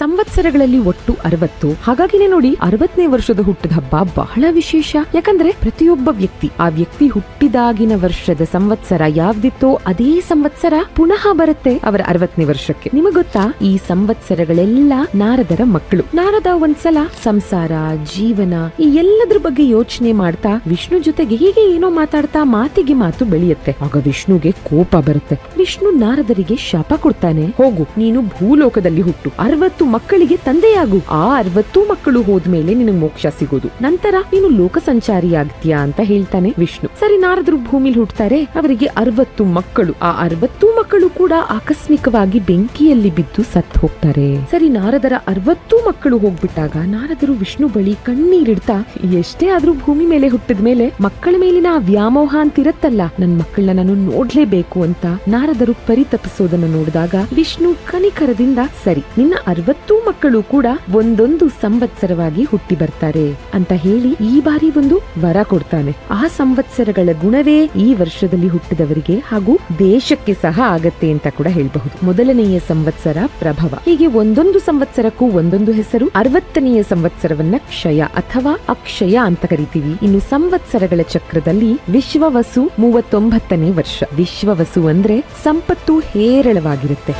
ಸಂವತ್ಸರಗಳಲ್ಲಿ ಒಟ್ಟು ಅರವತ್ತು. ಹಾಗಾಗಿನೇ ನೋಡಿ ಅರವತ್ತನೇ ವರ್ಷದ ಹುಟ್ಟದ ಹಬ್ಬ ಬಹಳ ವಿಶೇಷ. ಯಾಕಂದ್ರೆ ಪ್ರತಿಯೊಬ್ಬ ವ್ಯಕ್ತಿ ಆ ವ್ಯಕ್ತಿ ಹುಟ್ಟಿದಾಗಿನ ವರ್ಷದ ಸಂವತ್ಸರ ಯಾವ್ದಿತ್ತೋ ಅದೇ ಸಂವತ್ಸರ ಪುನಃ ಬರುತ್ತೆ ಅವರ ಅರವತ್ತನೇ ವರ್ಷಕ್ಕೆ. ನಿಮಗ್ ಗೊತ್ತಾ? ಈ ಸಂವತ್ಸರಗಳೆಲ್ಲ ನಾರದರ ಮಕ್ಕಳು. ನಾರದ ಒಂದ್ಸಲ ಸಂಸಾರ, ಜೀವನ ಈ ಎಲ್ಲದ್ರ ಬಗ್ಗೆ ಯೋಚನೆ ಮಾಡ್ತಾ ವಿಷ್ಣು ಜೊತೆಗೆ ಹೀಗೆ ಏನೋ ಮಾತಾಡ್ತಾ ಮಾತಿಗೆ ಮಾತು ಬೆಳೆಯುತ್ತೆ. ಆಗ ವಿಷ್ಣುಗೆ ಕೋಪ ಬರುತ್ತೆ. ವಿಷ್ಣು ನಾರದರಿಗೆ ಶಾಪ ಕೊಡ್ತಾನೆ. ಹೋಗು, ನೀನು ಭೂಲೋಕದಲ್ಲಿ ಹುಟ್ಟು. ಅರವತ್ತು ಮಕ್ಕಳಿಗೆ ತಂದೆಯಾಗು. ಆ ಅರವತ್ತು ಮಕ್ಕಳು ಹೋದ್ಮೇಲೆ ನಿನಗೆ ಮೋಕ್ಷ ಸಿಗೋದು. ನಂತರ ನೀನು ಲೋಕ ಸಂಚಾರಿ ಆಗ್ತೀಯಾ ಅಂತ ಹೇಳ್ತಾನೆ ವಿಷ್ಣು. ಸರಿ, ನಾರದರು ಭೂಮಿಲಿ ಹುಟ್ಟುತ್ತಾರೆ ಅವರಿಗೆ ಅರವತ್ತು ಮಕ್ಕಳು. ಆ ಅರವತ್ತು ಮಕ್ಕಳು ಕೂಡ ಆಕಸ್ಮಿಕವಾಗಿ ಬೆಂಕಿಯಲ್ಲಿ ಬಿದ್ದು ಸತ್ತು ಹೋಗ್ತಾರೆ. ಸರಿ, ನಾರದರ ಅರವತ್ತು ಮಕ್ಕಳು ಹೋಗ್ಬಿಟ್ಟಾಗ ನಾರದರು ವಿಷ್ಣು ಬಳಿ ಕಣ್ಣೀರಿಡ್ತಾ, ಎಷ್ಟೇ ಆದ್ರೂ ಭೂಮಿ ಮೇಲೆ ಹುಟ್ಟಿದ ಮೇಲೆ ಮಕ್ಕಳ ಮೇಲಿನ ವ್ಯಾಮೋಹ ಅಂತಿರತ್ತಲ್ಲ ನನ್ ಮಕ್ಕಳನ್ನ ನಾನು ನೋಡ್ಲೇಬೇಕು ಅಂತ ನಾರದರು ಪರಿತಪಿಸೋದನ್ನ ನೋಡಿದಾಗ ವಿಷ್ಣು ಕನಿಕರದಿಂದ, ಸರಿ, ನಿನ್ನ ಅರವತ್ತು ಮಕ್ಕಳು ಕೂಡ ಒಂದೊಂದು ಸಂವತ್ಸರವಾಗಿ ಹುಟ್ಟಿ ಬರ್ತಾರೆ ಅಂತ ಹೇಳಿ ಈ ಬಾರಿ ಒಂದು ವರ ಕೊಡ್ತಾನೆ. ಆ ಸಂವತ್ಸರಗಳ ಗುಣವೇ ಈ ವರ್ಷದಲ್ಲಿ ಹುಟ್ಟಿದವರಿಗೆ ಹಾಗೂ ದೇಶಕ್ಕೆ ಸಹ ಆಗತ್ತೆ ಅಂತ ಕೂಡ ಹೇಳಬಹುದು. ಮೊದಲನೆಯ ಸಂವತ್ಸರ ಪ್ರಭವ. ಹೀಗೆ ಒಂದೊಂದು ಸಂವತ್ಸರಕ್ಕೂ ಒಂದೊಂದು ಹೆಸರು, ಅರವತ್ತನೆಯ ಸಂವತ್ಸರವನ್ನ ಕ್ಷಯ ಅಥವಾ ಅಕ್ಷಯ ಅಂತ ಕರಿತೀವಿ. ಇನ್ನು ಸಂವತ್ಸರಗಳ ಚಕ್ರದಲ್ಲಿ ವಿಶ್ವವಸು ಮೂವತ್ತೊಂಬತ್ತನೇ ವರ್ಷ. ವಿಶ್ವವಸು ಅಂದ್ರೆ ಸಂಪತ್ತು ಹೇರಳವಾಗಿರುತ್ತೆ.